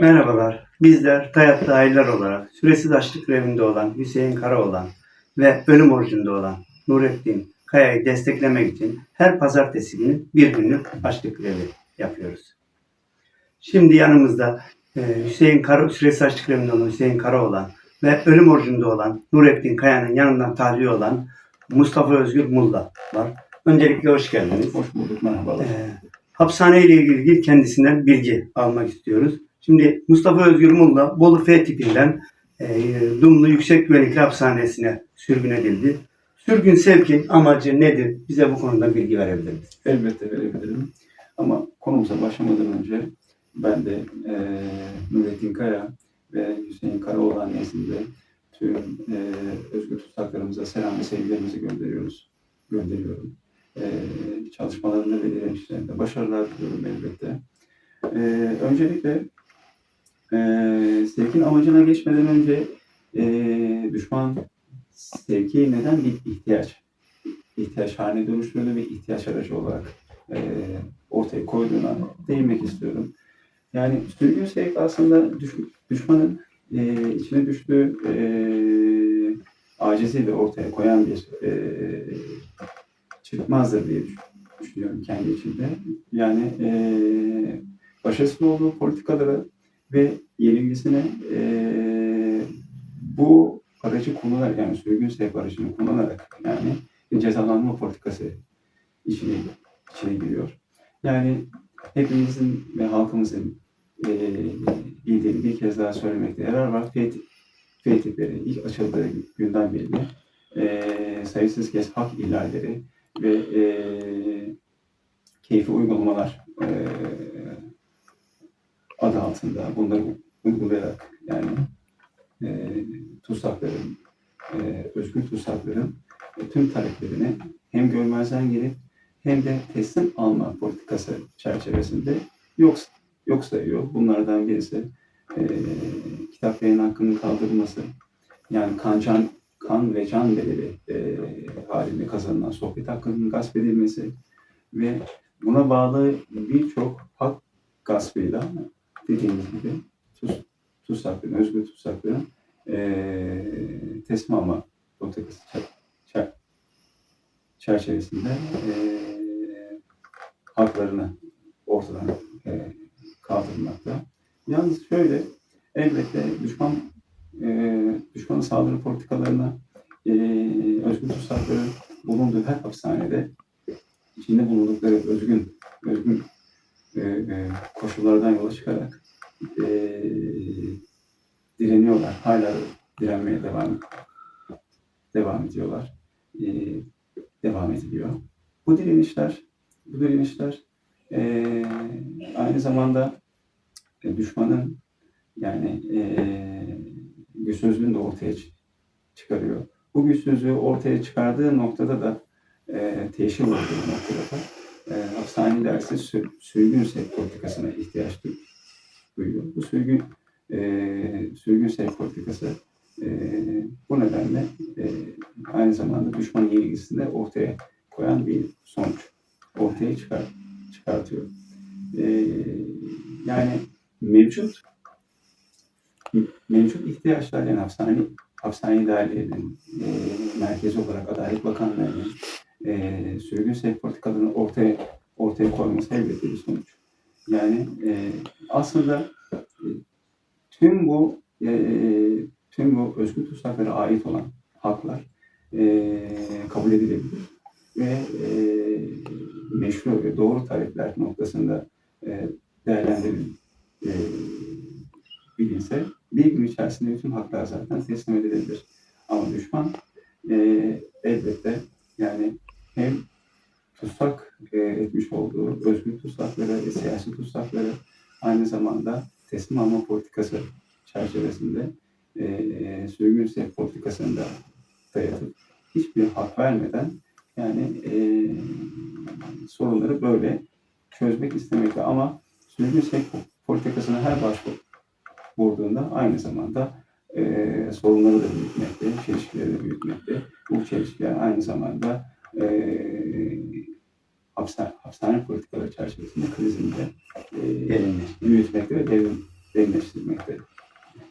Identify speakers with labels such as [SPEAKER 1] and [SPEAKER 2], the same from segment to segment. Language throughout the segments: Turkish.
[SPEAKER 1] Merhabalar. Bizler Tayatlı Aileler olarak süresiz açlık grevinde olan Hüseyin Karaoğlan ve ölüm orucunda olan Nurettin Kaya'yı desteklemek için her pazartesi günü bir günlük açlık grevi yapıyoruz. Şimdi yanımızda e, Hüseyin Kara, süresiz açlık grevinde olan Hüseyin Karaoğlan ve ölüm orucunda olan Nurettin Kaya'nın yanından tahliye olan Mustafa Özgür Mulla var. Öncelikle hoş geldiniz.
[SPEAKER 2] Hoş bulduk, merhabalar.
[SPEAKER 1] Ee, hapishane ile ilgili kendisinden bilgi almak istiyoruz. Şimdi Mustafa Özgür Mulla Bolu F tipinden e, Dumlu Yüksek Güvenlikli Hapishanesi'ne sürgün edildi. Sürgün sevkin amacı nedir? Bize bu konuda bilgi verebilir misiniz?
[SPEAKER 2] Elbette verebilirim. Ama konumuza başlamadan önce ben de e, Nurettin Kaya ve Hüseyin Karaoğlan nezdinde tüm e, özgür tutsaklarımıza selam ve sevgilerimizi gönderiyoruz. Gönderiyorum. E, çalışmalarında ve direnişlerinde başarılar diliyorum elbette. E, öncelikle e, sevkin amacına geçmeden önce e, düşman sevki neden bir ihtiyaç ihtiyaç haline dönüştürdüğü ve ihtiyaç aracı olarak e, ortaya koyduğuna değinmek istiyorum. Yani sürgün sevk aslında düş, düşmanın e, içine düştüğü e, acizi de ortaya koyan bir e, çıkmazdır diye düş- düşünüyorum kendi içinde. Yani e, başarısız olduğu politikalara ve yenilgisine e, bu aracı kullanarak yani sürgün sevk aracını kullanarak yani bir cezalandırma politikası içine, içine giriyor. Yani hepimizin ve halkımızın e, bildiğini bir kez daha söylemekte yarar var. F, F tipleri ilk açıldığı günden beri e, sayısız kez hak ihlalleri ve e, keyfi uygulamalar e, adı altında bunları uygulayarak yani e, tutsakların, e, özgür tutsakların e, tüm taleplerini hem görmezden gelip hem de teslim alma politikası çerçevesinde yok, yok sayıyor. Bunlardan birisi e, kitap yayın hakkının kaldırılması. Yani kan, can, kan ve can bedeli e, halinde kazanılan sohbet hakkının gasp edilmesi ve buna bağlı birçok hak gaspıyla dediğimiz gibi tus, tutsakların, özgür tutsakların e, teslim alma politikası çer- çer- çerçevesinde e, haklarını ortadan e, kaldırmakta. Yalnız şöyle, elbette düşman e, düşmanın saldırı politikalarına e, özgür tutsakların bulunduğu her hapishanede içinde bulundukları özgün özgün e, e, koşullardan yola çıkarak e, direniyorlar. Hala direnmeye devam devam ediyorlar. E, devam ediliyor. Bu direnişler bu direnişler e, aynı zamanda e, düşmanın yani e, güçsüzlüğünü de ortaya çı- çıkarıyor. Bu güçsüzlüğü ortaya çıkardığı noktada da e, teşhir olduğu noktada da e, hapishane dersi sü- sürgün sevk politikasına ihtiyaç du- duyuyor. Bu sürgün e, sürgün sevk politikası e, bu nedenle e, aynı zamanda düşman yenilgisini de ortaya koyan bir sonuç ortaya çıkar, çıkartıyor. E, yani mevcut mevcut ihtiyaçlar yani hapishane hapishane idarelerinin e, merkezi olarak Adalet Bakanlığı'nın e, sürgün sevk politikalarını ortaya ortaya koyması elbette bir sonuç. Yani e, aslında e, tüm bu e, tüm bu özgür tutsaklara ait olan haklar e, kabul edilebilir ve e, meşru ve doğru talepler noktasında e, değerlendirilmesi bilinse bir gün içerisinde bütün haklar zaten teslim edilebilir. Ama düşman e, elbette yani tutsak e, etmiş olduğu özgür tutsakları ve siyasi tutsakları aynı zamanda teslim alma politikası çerçevesinde e, sürgün sevk politikasını da dayatıp hiçbir hak vermeden yani e, sorunları böyle çözmek istemekte ama sürgün sevk politikasına her başvuru vurduğunda aynı zamanda e, sorunları da büyütmekte, çelişkileri de büyütmekte. Bu çelişkiler aynı zamanda e, hapishane, hapishane politikaları çerçevesinde krizini de e,
[SPEAKER 1] Derinleştirmek.
[SPEAKER 2] büyütmekte ve devrim, derinleştirmekte.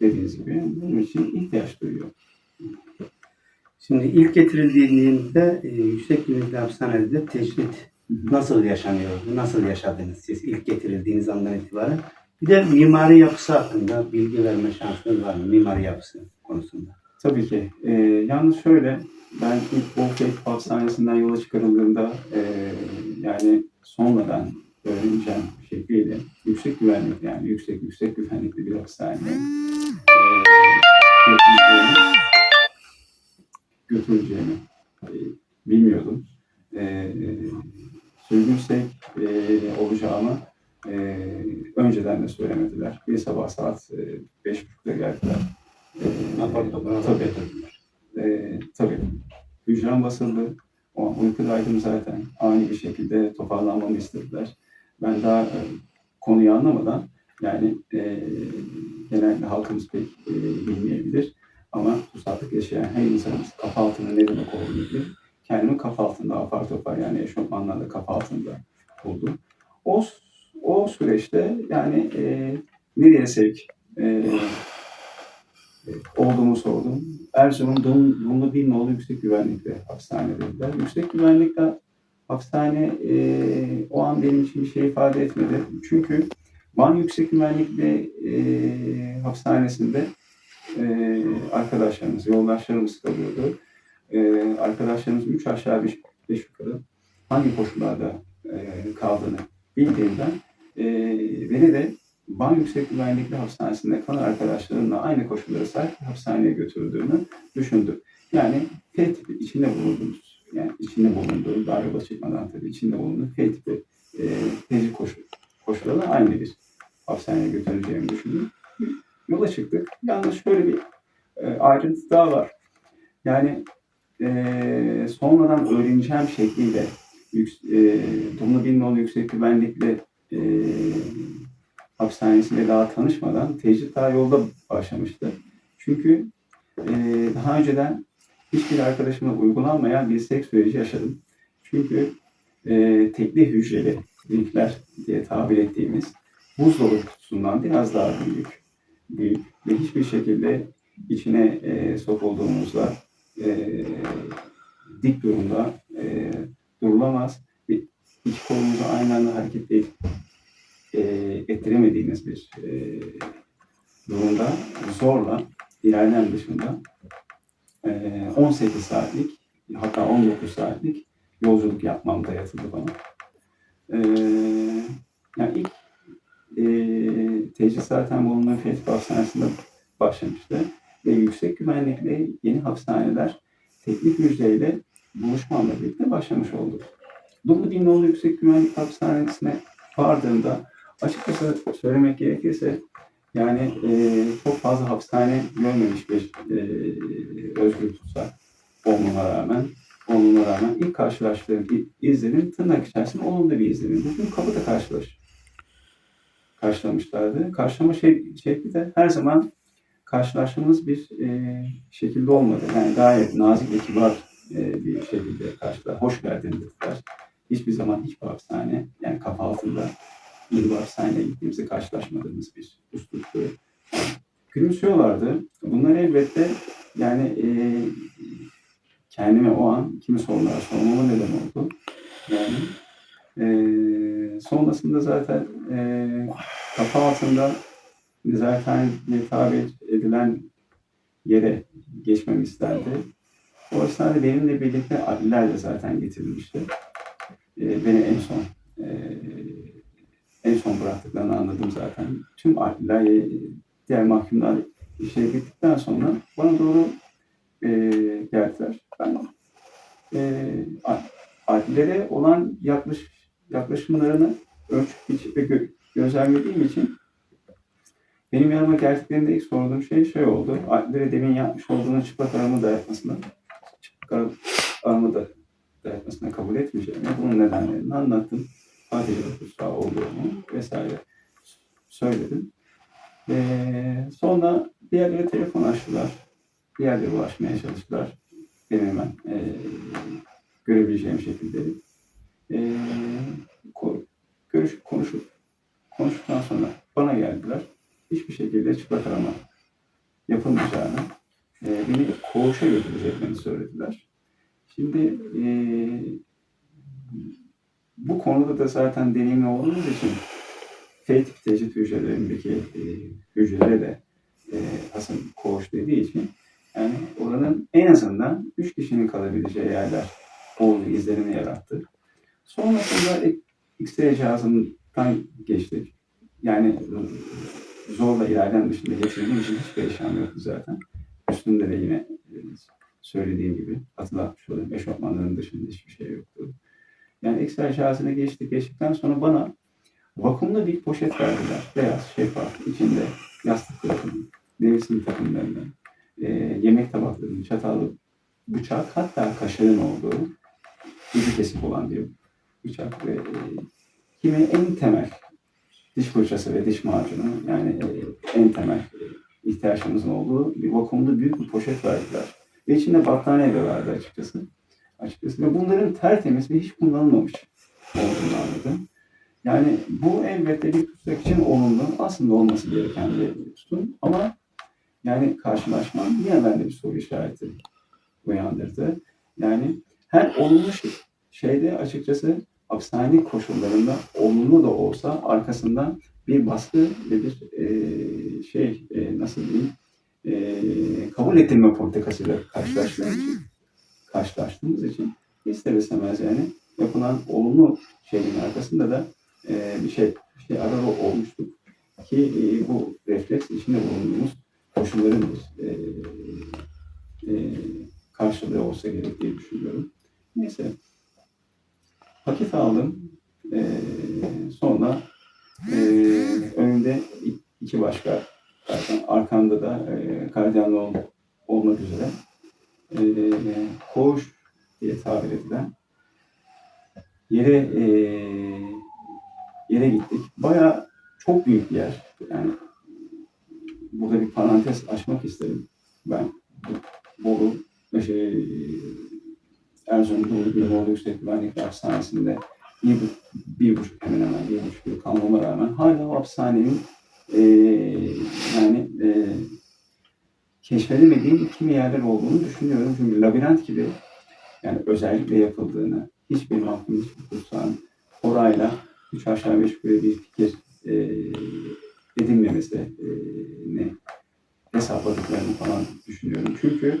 [SPEAKER 2] Dediğiniz gibi bunun için ihtiyaç duyuyor.
[SPEAKER 1] Şimdi ilk getirildiğinde e, yüksek güvenlikli hapishanede tecrit nasıl yaşanıyor? Nasıl yaşadınız siz ilk getirildiğiniz andan itibaren? Bir de mimari yapısı hakkında bilgi verme şansınız var mı? Mimari yapısı konusunda.
[SPEAKER 2] Tabii ki. Ee, yalnız şöyle, ben ilk Wolfgate Hapishanesi'nden yola çıkarıldığımda e, yani sonradan öğreneceğim şekliyle yüksek güvenlik yani yüksek yüksek güvenlikli bir hapishane e, götüreceğimi, e, bilmiyordum. E, sürgünsek e, olacağımı e, önceden de söylemediler. Bir sabah saat e, beş buçukta geldiler. E,
[SPEAKER 1] topar
[SPEAKER 2] tabii. Ee, tabii hücrem basıldı. O an uykudaydım zaten. Ani bir şekilde toparlanmamı istediler. Ben daha e, konuyu anlamadan yani e, genelde halkımız pek e, bilmeyebilir. Ama susatlık yaşayan her insanımız kafa altının ne demek olduğunu bilir. Kendimi kafa altında apar topar yani eşofmanlarla kafa altında buldum. O, o süreçte yani e, nereye sevk e, olduğumu sordum. Erzurum Dum, Dumlu bir nolu yüksek güvenlikli hapishane dediler. Yüksek güvenlikli hapishane e, o an benim için bir şey ifade etmedi. Çünkü Van Yüksek Güvenlikli e, hapishanesinde e, arkadaşlarımız, yoldaşlarımız kalıyordu. E, arkadaşlarımız üç aşağı beş, beş yukarı hangi koşullarda e, kaldığını bildiğimden e, beni de Van Yüksek Güvenlikli Hapishanesi'nde kalan arkadaşlarımla aynı koşullara sahip bir hapishaneye götürüldüğünü düşündü. Yani F tipi içinde bulunduğumuz, yani içinde bulunduğu, daha yola çıkmadan tabii içinde bulunduğu F tipi e, tecrübe koşul, koşullarla aynı bir hapishaneye götüreceğimi düşündüm. Yola çıktık. Yalnız şöyle bir e, ayrıntı daha var. Yani e, sonradan öğreneceğim şekliyle yük, e, Dumlu Binnoğlu Yüksek Güvenlikli e, hapishanesiyle daha tanışmadan tecrit daha yolda başlamıştı. Çünkü e, daha önceden hiçbir arkadaşımla uygulanmayan bir seks süreci yaşadım. Çünkü e, tekli hücreli linkler diye tabir ettiğimiz buzdolabı kutusundan biraz daha büyük, büyük ve hiçbir şekilde içine e, sokulduğumuzda e, dik durumda e, durulamaz. Bir, iki kolumuzu aynı anda hareket et, e, ettiremediğiniz bir e, durumda zorla ilerlem dışında e, 18 saatlik hatta 19 saatlik yolculuk yapmam dayatıldı bana. E, yani ilk e, tecrit zaten bulunan Fethi Hastanesi'nde başlamıştı ve yüksek güvenlikli yeni hapishaneler teknik hücreyle buluşmamla birlikte başlamış oldu. Dumlu Dinoğlu Yüksek Güvenlik Hapishanesi'ne vardığımda açıkçası söylemek gerekirse yani e, çok fazla hapishane görmemiş bir e, Özgür Tutsak olmama rağmen olmama rağmen ilk karşılaştığım izlenim tırnak içerisinde olumlu bir izlenim. Bugün kapıda karşılaş karşılamışlardı. Karşılama şey, şekli de her zaman karşılaştığımız bir e, şekilde olmadı. Yani gayet nazik ve kibar e, bir şekilde karşılar. Hoş geldin dediler. Hiçbir zaman hiçbir hapishane yani kafa altında hapishaneye gittiğimizde karşılaşmadığımız bir üsluptu. Gülümsüyorlardı. Bunlar elbette yani e, kendime o an kimi sorular sormama neden oldu. Yani e, sonrasında zaten e, kafa altında zaten tabir edilen yere geçmem istendi. O esnada benimle birlikte adliler de zaten getirilmişti. E, beni en son bıraktıklarını anladım zaten. Tüm adliler, e, diğer mahkumlar işe gittikten sonra bana doğru e, geldiler. Ben e, ad- adlilere olan yaklaş, yaklaşımlarını ölçüp biçip ve gö- gözlemlediğim için benim yanıma geldiklerinde ilk sorduğum şey şey oldu. Adlilere demin yapmış olduğunuz çıplak arama dayatmasını çıplak ar- arama da dayatmasına kabul etmeyeceğimi, bunun nedenlerini anlattım. Fatih Kutsal olduğunu vesaire söyledim. Ve sonra diğerleri telefon açtılar. Diğerleri ulaşmaya çalıştılar. Benim hemen e, görebileceğim şekilde. E, ko- görüş, konuşup konuştuktan sonra bana geldiler. hiçbir şekilde çıplak arama yapılmayacağını, e, beni koğuşa götüreceklerini söylediler. Şimdi e, bu konuda da zaten deneyimli olduğumuz için F tip tecrit hücrelerindeki e, hücrelere de e, asıl koğuş dediği için yani oranın en azından 3 kişinin kalabileceği yerler olduğu izlenimi yarattı. Sonrasında X-ray cihazından geçtik. Yani e, zorla ileriden dışında geçirdiğim için hiçbir eşyam yoktu zaten. Üstünde de yine e, söylediğim gibi hatırlatmış olayım. Eşofmanların dışında hiçbir şey yoktu. Yani X-ray cihazına geçtik. Geçtikten sonra bana vakumlu bir poşet verdiler. Beyaz, şeffaf, içinde yastık takımı, nevresim takımlarını, e, yemek tabaklarının, çatalı, bıçak, hatta kaşığın olduğu ucu kesik olan bir bıçak ve e, kimi en temel diş fırçası ve diş macunu yani e, en temel ihtiyaçlarımızın olduğu bir vakumlu büyük bir poşet verdiler. Ve içinde battaniye de verdi açıkçası. Açıkçası ve bunların tertemiz ve hiç kullanılmamış olduğunu anladım. Yani bu elbette bir tutsak için olumlu aslında olması gereken bir tutum ama yani karşılaşmam yine bende bir soru işareti uyandırdı. Yani her olumlu şey- şeyde açıkçası hapishane koşullarında olumlu da olsa arkasından bir baskı ve bir eee, şey eee, nasıl diyeyim eee, kabul ettirme politikasıyla karşılaştığımız için, karşılaştığımız için ister istemez yani yapılan olumlu şeyin arkasında da eee, bir şey bir şey arada olmuştuk ki eee, bu refleks içinde bulunduğumuz koşulların eee, eee, karşılığı olsa gerek diye düşünüyorum. Neyse paket aldım. Ee, sonra e, önümde iki başka zaten da e, kardiyanlı ol, olmak üzere e, koğuş diye tabir edilen yere e, yere gittik. Baya çok büyük bir yer. Yani burada bir parantez açmak isterim. Ben Bolu şey, Erzurum Doğu Güneydoğu Yüksek Güvenlik Hastanesi'nde bir, bir buçuk hemen hemen bir buçuk yıl kalmama rağmen hala hapishanenin eee yani eee keşfedemediğim kimi yerler olduğunu düşünüyorum. Çünkü labirent gibi yani özellikle yapıldığını hiçbir mahkum hiçbir kutsağın orayla üç aşağı beş yukarı bir fikir eee edinmemesi ne hesapladıklarını falan düşünüyorum. Çünkü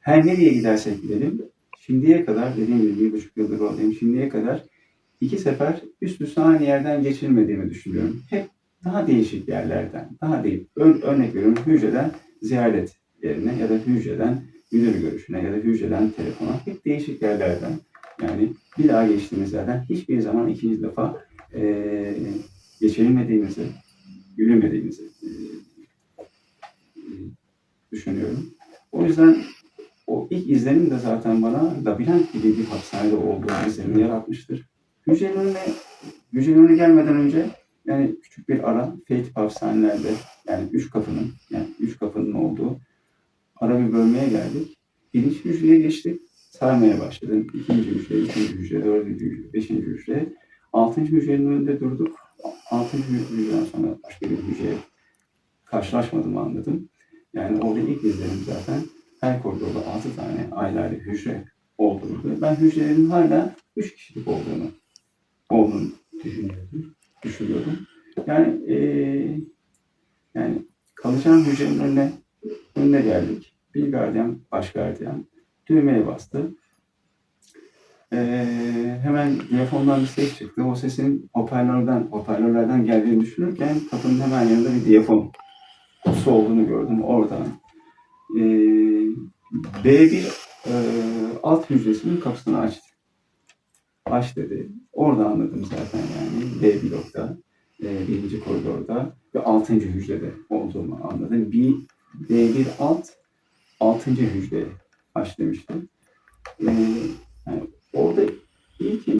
[SPEAKER 2] her nereye gidersek gidelim şimdiye kadar dediğim gibi bir buçuk yıldır oradayım. Şimdiye kadar iki sefer üst üste aynı yerden geçilmediğimi düşünüyorum. Hep daha değişik yerlerden, daha değil. Ör- örnek veriyorum hücreden ziyaret yerine ya da hücreden müdür görüşüne ya da hücreden telefona hep değişik yerlerden. Yani bir daha geçtiğimiz yerden hiçbir zaman ikinci defa eee geçirilmediğimizi, yürümediğimizi düşünüyorum. O yüzden o ilk izlenim de zaten bana labirent gibi bir hapishanede olduğu izlenimi yaratmıştır. Hücrenin önüne, hücrenin önüne gelmeden önce yani küçük bir ara F-tip hapishanelerde yani üç kapının yani üç kapının olduğu ara bir bölmeye geldik. Birinci hücreye geçtik. Saymaya başladım. İkinci hücre, üçüncü hücre, dördüncü hücre, beşinci hücre. Altıncı hücrenin önünde durduk. Altıncı hücreden sonra başka bir hücreye karşılaşmadığımı anladım. Yani orada ilk izlenim zaten her koridorda 6 tane ayrı hücre olduğunu ben hücrelerin hala 3 kişilik olduğunu olduğunu
[SPEAKER 1] Düşünüyorum.
[SPEAKER 2] düşünüyordum. Yani eee yani kalacağım hücrenin önüne önüne geldik. Bir gardiyan, baş gardiyan düğmeye bastı. Eee, hemen diyafondan bir ses çıktı. O sesin hoparlörden, hoparlörlerden geldiğini düşünürken kapının hemen yanında bir diyafon kutusu olduğunu gördüm oradan. Eee B1 eee, alt hücresinin kapısını açtı. Aç dedi. Orada anladım zaten yani B blokta, eee, birinci koridorda ve altıncı hücrede olduğumu anladım. Bir B1 alt, altıncı hücreye demişti. Eee, yani orada ilk